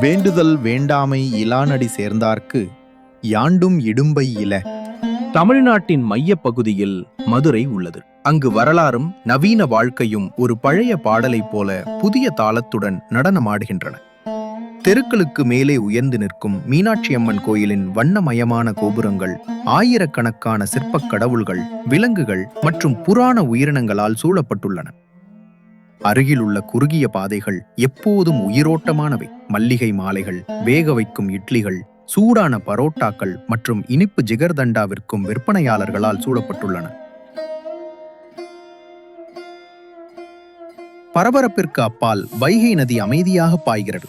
வேண்டுதல் வேண்டாமை இலானடி சேர்ந்தார்க்கு யாண்டும் இடும்பை இல. தமிழ்நாட்டின் மையப் பகுதியில் மதுரை உள்ளது. அங்கு வரலாறும் நவீன வாழ்க்கையும் ஒரு பழைய பாடலைப் போல புதிய தாளத்துடன் நடனமாடுகின்றன. தெருக்களுக்கு மேலே உயர்ந்து நிற்கும் மீனாட்சி அம்மன் கோயிலின் வண்ணமயமான கோபுரங்கள் ஆயிரக்கணக்கான சிற்பக் கடவுள்கள் விலங்குகள் மற்றும் புராண உயிரினங்களால் சூழப்பட்டுள்ளன. அருகில் உள்ள குறுகிய பாதைகள் எப்போதும் உயிரோட்டமானவை. மல்லிகை மாலைகள் வேக வைக்கும் இட்லிகள் சூடான பரோட்டாக்கள் மற்றும் இனிப்பு ஜிகர்தண்டா விற்கும் விற்பனையாளர்களால் சூழப்பட்டுள்ளன. பரபரப்பிற்கு அப்பால் வைகை நதி அமைதியாக பாய்கிறது.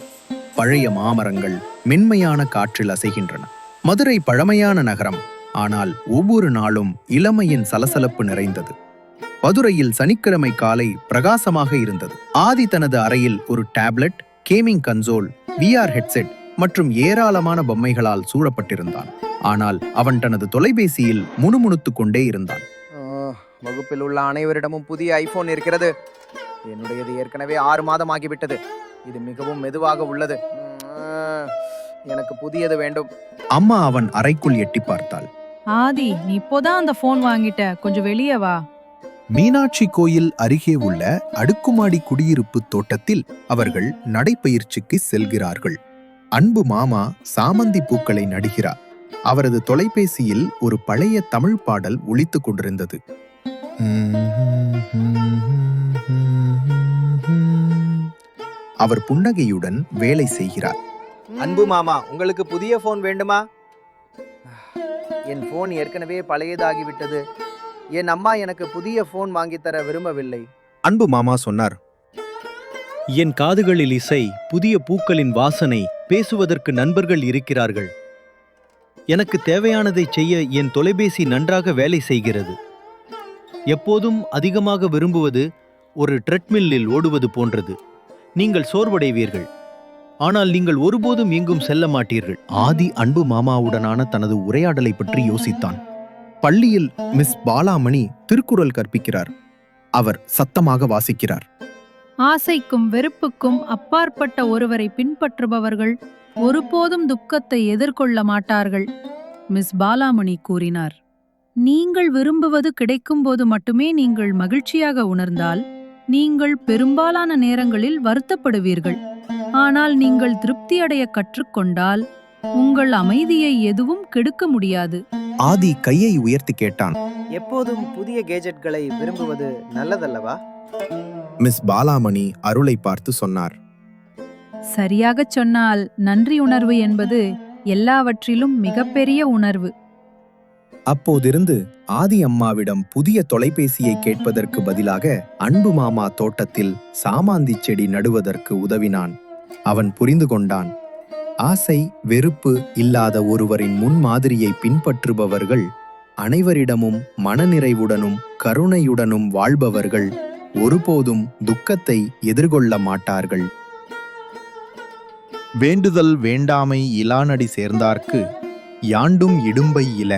பழைய மாமரங்கள் மென்மையான காற்றில் அசைகின்றன. மதுரை பழமையான நகரம் ஆனால் ஒவ்வொரு நாளும் இளமையின் சலசலப்பு நிறைந்தது. மதுரையில் சனிக்கிழமை காலை பிரகாசமாக இருந்தது. ஆதி தனது அறையில் ஒரு tablet gaming console VR headset மற்றும் ஏராளமான பொம்மைகளால் சூழப்பட்டிருந்தான். ஆனால் அவன் தனது தொலைபேசியில் முணுமுணுத்துக் கொண்டே இருந்தான். வகுப்பில் உள்ள அனைவரிடமும் புதிய ஐபோன் இருக்கிறது. என்னுடையது ஏற்கனவே ஆறு மாதம் ஆகிவிட்டது. இது மிகவும் மெதுவாக உள்ளது. எனக்கு புதியது வேண்டும். அம்மா அவன் அறைக்குள் எட்டி பார்த்தாள். ஆதி நீ இப்போதான் அந்த ஃபோன் வாங்கிட்ட. கொஞ்சம் வெளியே வா. மீனாட்சி கோயில் அருகே உள்ள அடுக்குமாடி குடியிருப்பு தோட்டத்தில் அவர்கள் நடைப்பயிற்சிக்கு செல்கிறார்கள். அன்பு மாமா சாமந்தி பூக்களை நடுகிறார். அவரது தொலைபேசியில் ஒரு பழைய தமிழ் பாடல் ஒழித்துக் கொண்டிருந்தது. அவர் புன்னகையுடன் வேலை செய்கிறார். அன்பு மாமா உங்களுக்கு புதிய போன் வேண்டுமா? என் போன் ஏற்கனவே பழையதாகிவிட்டது. என் அம்மா எனக்கு புதிய போன் வாங்கித்தர விரும்பவில்லை. அன்பு மாமா சொன்னார். என் காதுகளில் இசை புதிய பூக்களின் வாசனை பேசுவதற்கு நண்பர்கள் இருக்கிறார்கள். எனக்கு தேவையானதை செய்ய என் தொலைபேசி நன்றாக வேலை செய்கிறது. எப்போதும் அதிகமாக விரும்புவது ஒரு ட்ரெட்மில்லில் ஓடுவது போன்றது. நீங்கள் சோர்வடைவீர்கள். ஆனால் நீங்கள் ஒருபோதும் எங்கும் செல்ல மாட்டீர்கள். ஆதி அன்பு மாமாவுடனான தனது உரையாடலை பற்றி யோசித்தான். பள்ளியில் மிஸ் பாலாமணி திருக்குறள் கற்பிக்கிறார். அவர் சத்தமாக வாசிக்கிறார். ஆசைக்கும் வெறுப்புக்கும் அப்பாற்பட்ட ஒருவரை பின்பற்றுபவர்கள் ஒருபோதும் துக்கத்தை எதிர்கொள்ள மாட்டார்கள் மிஸ் பாலாமணி கூறினார். நீங்கள் விரும்புவது கிடைக்கும்போது மட்டுமே நீங்கள் மகிழ்ச்சியாக உணர்ந்தால் நீங்கள் பெரும்பாலான நேரங்களில் வருத்தப்படுவீர்கள். ஆனால் நீங்கள் திருப்தியடைய கற்றுக்கொண்டால் உங்கள் அமைதியை எதுவும் கெடுக்க முடியாது. ஆதி கையை உயர்த்தி கேட்டான். எப்போதும் புதிய கேஜெட்களை விரும்புவது நல்லதல்லவா? மிஸ் பாலாமணி அருளை பார்த்து சொன்னார். சரியாகச் சொன்னால் நன்றி உணர்வு என்பது எல்லாவற்றிலும் மிகப்பெரிய உணர்வு. அப்போதிருந்து ஆதி அம்மாவிடம் புதிய தொலைபேசியை கேட்பதற்கு பதிலாக அன்பு மாமா தோட்டத்தில் சாமாந்தி செடி நடுவதற்கு உதவினான். அவன் புரிந்து கொண்டான். ஆசை வெறுப்பு இல்லாத ஒருவரின் முன்மாதிரியை பின்பற்றுபவர்கள் அனைவரிடமும் மனநிறைவுடனும் கருணையுடனும் வாழ்பவர்கள் ஒருபோதும் துக்கத்தை எதிர்கொள்ள மாட்டார்கள். வேண்டுதல் வேண்டாமை இலானடி சேர்ந்தார்க்கு யாண்டும் இடும்பை இல.